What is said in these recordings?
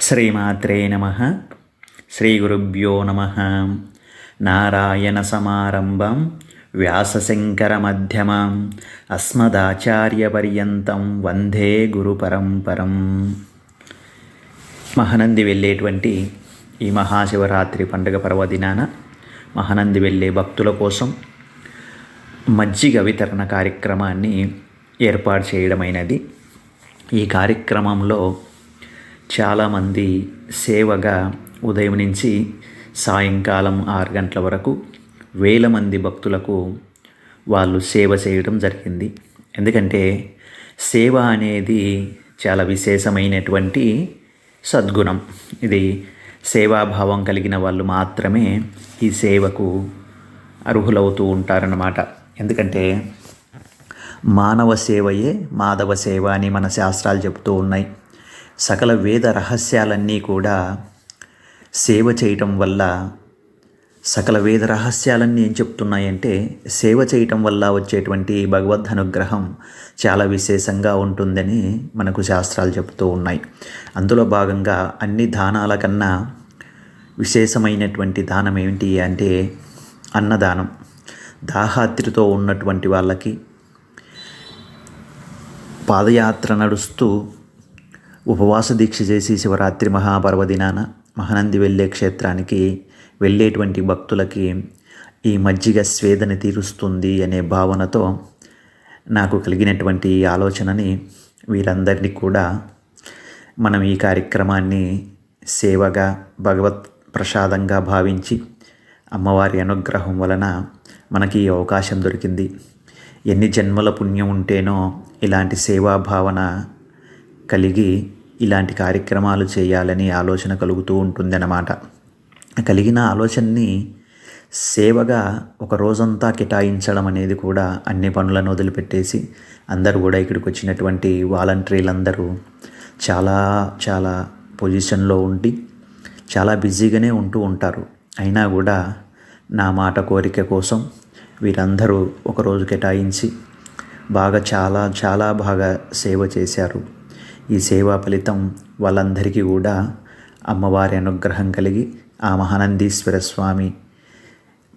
శ్రీమాత్రే నమ. శ్రీ గురుభ్యో నమ. నారాయణ సమారంభం వ్యాసశంకరమధ్యమాం అస్మదాచార్యపర్యంతం వందే గురు పరంపరం మహనంది వెళ్ళేటువంటి ఈ మహాశివరాత్రి పండుగ పర్వదినాన మహనంది వెళ్ళే భక్తుల కోసం మజ్జిగ వితరణ కార్యక్రమాన్ని ఏర్పాటు చేయడమైనది. ఈ కార్యక్రమంలో చాలామంది సేవగా ఉదయం నుంచి సాయంకాలం ఆరు గంటల వరకు వేల మంది భక్తులకు వాళ్ళు సేవ చేయడం జరిగింది. ఎందుకంటే సేవ అనేది చాలా విశేషమైనటువంటి సద్గుణం. ఇది సేవాభావం కలిగిన వాళ్ళు మాత్రమే ఈ సేవకు అర్హులవుతూ ఉంటారన్నమాట. ఎందుకంటే మానవ సేవయే మాధవ సేవ అని మన శాస్త్రాలు చెబుతూ ఉన్నాయి. సకల వేద రహస్యాలన్నీ కూడా సేవ చేయటం వల్ల సకల వేద రహస్యాలన్నీ ఏం చెప్తున్నాయంటే సేవ చేయటం వల్ల వచ్చేటువంటి భగవద్ అనుగ్రహం చాలా విశేషంగా ఉంటుందని మనకు శాస్త్రాలు చెబుతూ ఉన్నాయి. అందులో భాగంగా అన్ని దానాల కన్నా విశేషమైనటువంటి దానం ఏమిటి అంటే అన్నదానం. దాహాత్రితో ఉన్నటువంటి వాళ్ళకి పాదయాత్ర నడుస్తూ ఉపవాస దీక్ష చేసి శివరాత్రి మహాపర్వదినాన మహానంది వెళ్ళే క్షేత్రానికి వెళ్ళేటువంటి భక్తులకి ఈ మజ్జిగ స్వేదన తీరుస్తుంది అనే భావనతో నాకు కలిగినటువంటి ఆలోచనని వీరందరినీ కూడా మనం ఈ కార్యక్రమాన్ని సేవగా భగవత్ ప్రసాదంగా భావించి అమ్మవారి అనుగ్రహం వలన మనకి ఈ అవకాశం దొరికింది. ఎన్ని జన్మల పుణ్యం ఉంటేనో ఇలాంటి సేవాభావన కలిగి ఇలాంటి కార్యక్రమాలు చేయాలని ఆలోచన కలుగుతూ ఉంటుందన్నమాట. కలిగిన ఆలోచనని సేవగా ఒక రోజంతా కేటాయించడం అనేది కూడా అన్ని పనులను వదిలిపెట్టేసి అందరూ కూడా ఇక్కడికి వచ్చినటువంటి వాలంటీర్లందరూ చాలా చాలా పొజిషన్లో ఉండి చాలా బిజీగానే ఉంటూ ఉంటారు. అయినా కూడా నా మాట కోరిక కోసం వీరందరూ ఒకరోజు కేటాయించి బాగా చాలా చాలా బాగా సేవ చేశారు. ఈ సేవా ఫలితం వాళ్ళందరికీ కూడా అమ్మవారి అనుగ్రహం కలిగి ఆ మహానందీశ్వర స్వామి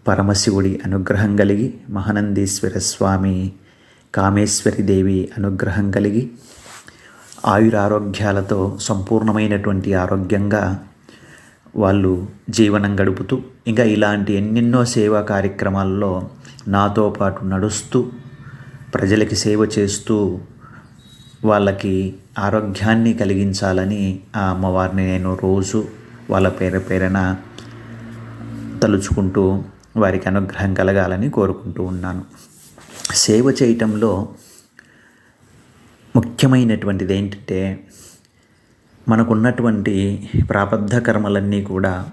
పరమశివుడి అనుగ్రహం కలిగి మహానందీశ్వర స్వామి కామేశ్వరి దేవి అనుగ్రహం కలిగి ఆయురారోగ్యాలతో సంపూర్ణమైనటువంటి ఆరోగ్యంగా వాళ్ళు జీవనం గడుపుతూ ఇంకా ఇలాంటి ఎన్నెన్నో సేవా కార్యక్రమాల్లో నాతో పాటు నడుస్తూ ప్రజలకి సేవ చేస్తూ వాళ్ళకి ఆరోగ్యాన్ని కలిగించాలని ఆ అమ్మవారిని నేను రోజు వాళ్ళ పేర పేరన తలుచుకుంటూ వారికి అనుగ్రహం కలగాలని కోరుకుంటూ ఉన్నాను. సేవ చేయటంలో ముఖ్యమైనటువంటిది ఏంటంటే మనకున్నటువంటి ప్రాబద్ధ కర్మలన్నీ కూడా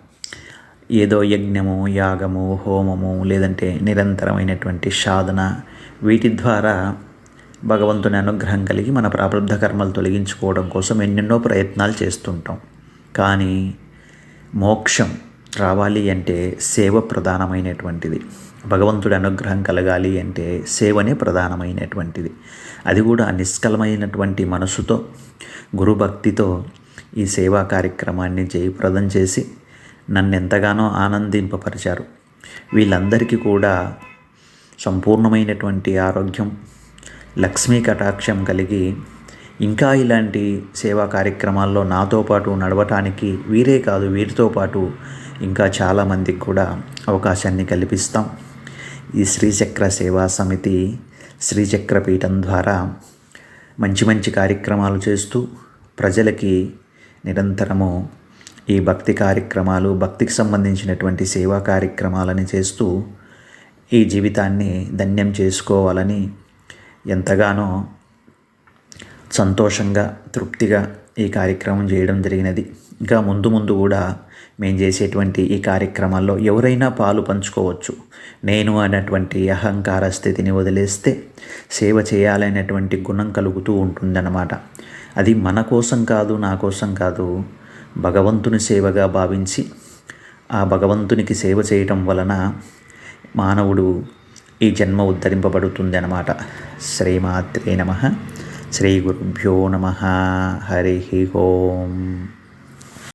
ఏదో యజ్ఞము యాగము హోమము లేదంటే నిరంతరమైనటువంటి సాధన వీటి ద్వారా భగవంతుని అనుగ్రహం కలిగి మన ప్రారంధ కర్మలు తొలగించుకోవడం కోసం ఎన్నెన్నో ప్రయత్నాలు చేస్తుంటాం. కానీ మోక్షం రావాలి అంటే సేవ ప్రధానమైనటువంటిది. భగవంతుడి అనుగ్రహం కలగాలి అంటే సేవనే ప్రధానమైనటువంటిది. అది కూడా నిష్కలమైనటువంటి మనసుతో గురుభక్తితో ఈ సేవా కార్యక్రమాన్ని జయప్రదం చేసి నన్ను ఎంతగానో ఆనందింపపరిచారు. వీళ్ళందరికీ కూడా సంపూర్ణమైనటువంటి ఆరోగ్యం లక్ష్మీ కటాక్షం కలిగి ఇంకా ఇలాంటి సేవా కార్యక్రమాల్లో నాతో పాటు నడవటానికి వీరే కాదు వీరితో పాటు ఇంకా చాలామందికి కూడా అవకాశాన్ని కల్పిస్తాం. ఈ శ్రీచక్ర సేవా సమితి శ్రీచక్ర పీఠం ద్వారా మంచి మంచి కార్యక్రమాలు చేస్తూ ప్రజలకి నిరంతరము ఈ భక్తి కార్యక్రమాలు భక్తికి సంబంధించినటువంటి సేవా కార్యక్రమాలని చేస్తూ ఈ జీవితాన్ని ధన్యం చేసుకోవాలని ఎంతగానో సంతోషంగా తృప్తిగా ఈ కార్యక్రమం చేయడం జరిగినది. ఇంకా ముందు ముందు కూడా మేము చేసేటువంటి ఈ కార్యక్రమాల్లో ఎవరైనా పాలు పంచుకోవచ్చు. నేను అన్నటువంటి అహంకార స్థితిని వదిలేస్తే సేవ చేయాలనేటువంటి గుణం కలుగుతూ ఉంటుందన్నమాట. అది మన కోసం కాదు నా కోసం కాదు. భగవంతుని సేవగా భావించి ఆ భగవంతునికి సేవ చేయటం వలన మానవుడు ఈ జన్మ ఉద్ధరింపబడుతుంది అన్నమాట శ్రీమాత్రే నమ. శ్రీ గురుభ్యో నమ. హరి ఓం.